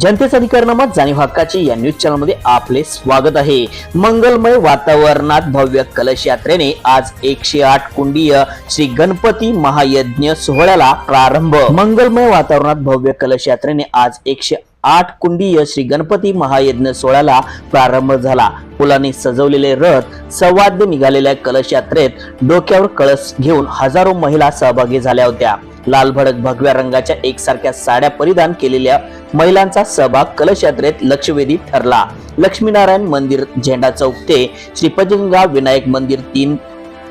जनतेचा अधिकारनामा जाणीव हक्काचे या न्यूज चॅनलमध्ये आपले स्वागत आहे. मंगलमय वातावरणात भव्य कलश यात्रेने आज एकशे आठ कुंडीय श्री गणपती महायज्ञ सोहळ्याला प्रारंभ. मंगलमय वातावरणात भव्य कलश यात्रेने आज एकशे आठ कुंडीय श्री गणपती महायज्ञ सोहळ्याला प्रारंभ झाला. फुलांनी सजवलेले रथ सवाद्य निघालेल्या कलश यात्रेत डोक्यावर कळस घेऊन हजारो महिला सहभागी झाल्या होत्या. लाल भडक भगव्या रंगाच्या एकसारख्या साड्या परिधान केलेल्या महिलांचा सहभाग कलश यात्रेत लक्षवेधी ठरला. लक्ष्मीनारायण मंदिर झेंडा चौक ते श्री विनायक मंदिर तीन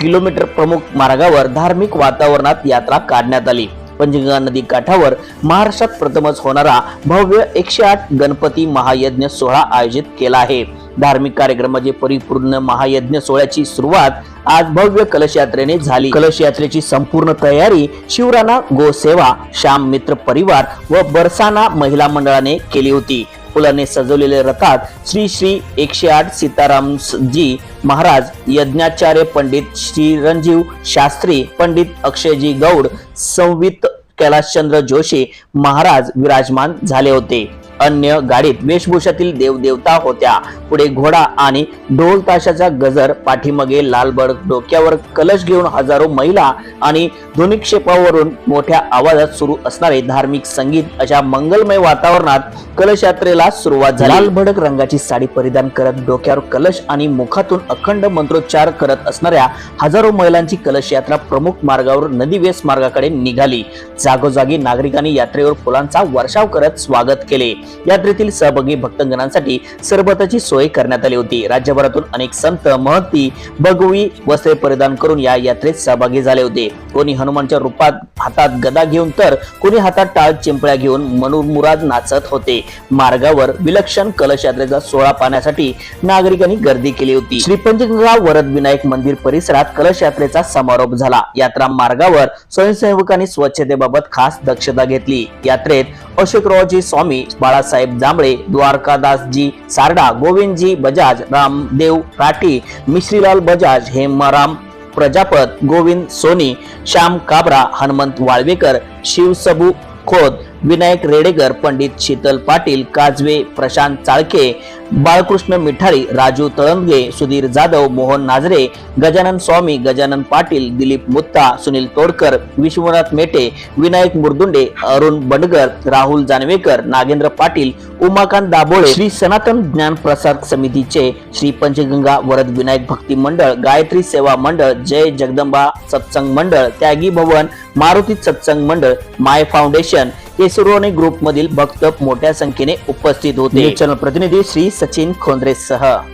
किलोमीटर प्रमुख मार्गावर धार्मिक वातावरणात यात्रा काढण्यात आली. पंचगंगा नदी काठावर महाराष्ट्रात प्रथमच होणारा भव्य एकशे आठ गणपती महायज्ञ सोहळा आयोजित केला आहे. धार्मिक कार्यक्रमाचे परिपूर्ण महायज्ञ सोहळ्याची सुरुवात आज भव्य कलश यात्रेने झाली. कलश यात्रेची संपूर्ण तयारी शिवराणा गोसेवा श्याम मित्र परिवार व बरसाना महिला मंडळाने केली होती. फुलाने सजवलेले रथात श्री श्री एकशे आठ सीतारामजी महाराज यज्ञाचार्य पंडित श्रीरंजीव शास्त्री पंडित अक्षयजी गौड संवित कैलाशचंद्र जोशी महाराज विराजमान झाले होते. अन्य गाडीत वेशभूषातील देवदेवता होत्या. पुढे घोडा आणि ढोल ताशाचा गजर पाठीमागे लालबड डोक्यावर कलश घेऊन हजारो महिला आणि ध्वनिक्षेपावरून मोठ्या आवाजात सुरू असणारे धार्मिक संगीत अशा मंगलमय वातावरणात कलश यात्रेला सुरुवात झाली. लाल भडक रंगाची साडी परिधान करत डोक्यावर कलश आणि मुखातून अखंड मंत्रोच्चार करत असणाऱ्या हजारो महिलांची कलश यात्रा प्रमुख मार्गावर नदी वेस मार्गाकडे निघाली. जागोजागी नागरिकांनी यात्रेवर फुलांचा वर्षाव करत स्वागत केले. यात्रेतील सहभागी भक्तगणांसाठी सरबताची सोय करण्यात आली होती. राज्यभरातून अनेक संत महती भगवी वस्त्रे परिधान करून या यात्रेत सहभागी झाले होते. कोणी हनुमानच्या रूपात हातात गदा घेऊन तर कोणी हातात टाळ चिंपळ्या घेऊन मनुमुराद नाचत होते. मार्गावर विलक्षण कलश यात्रेचा सोहळा पाहण्यासाठी नागरिकांनी गर्दी केली होती. श्रीपंचगंगा वरद विनायक मंदिर परिसरात कलश यात्रेचा समारोप झाला. यात्रा मार्गावर स्वयंसेवकांनी स्वच्छतेबाबत खास दक्षता घेतली. यात्रेत अशोकरावजी स्वामी बाळासाहेब जांभळे द्वारकादासजी सारडा गोविंदजी बजाज रामदेव राठी मिश्रीलाल बजाज हेमाराम प्रजापत गोविंद सोनी श्याम काबरा हनुमंत वाळवेकर शिवसबू खोत विनायक रेडेकर पंडित शीतल पाटील काजवे प्रशांत चाळके बाळकृष्ण मिठारी राजू तळंगे सुधीर जाधव मोहन नाजरे गजानन स्वामी गजानन पाटील दिलीप मुत्ता सुनील तोडकर विश्वनाथ मेटे विनायक मुरदुंडे अरुण बंडगर राहुल जानवेकर नागेंद्र पाटील उमाकांत दाभोळे श्री सनातन ज्ञान प्रसार समितीचे श्री पंचगंगा वरद विनायक भक्ती मंडळ गायत्री सेवा मंडळ जय जगदंबा सत्संग मंडळ त्यागी भवन मारुती सत्संग मंडळ माय फाउंडेशन केसरोने ग्रुप मधील भक्त मोठ्या संख्येने उपस्थित होते. चॅनल प्रतिनिधी श्री सचिन खोंद्रेसह.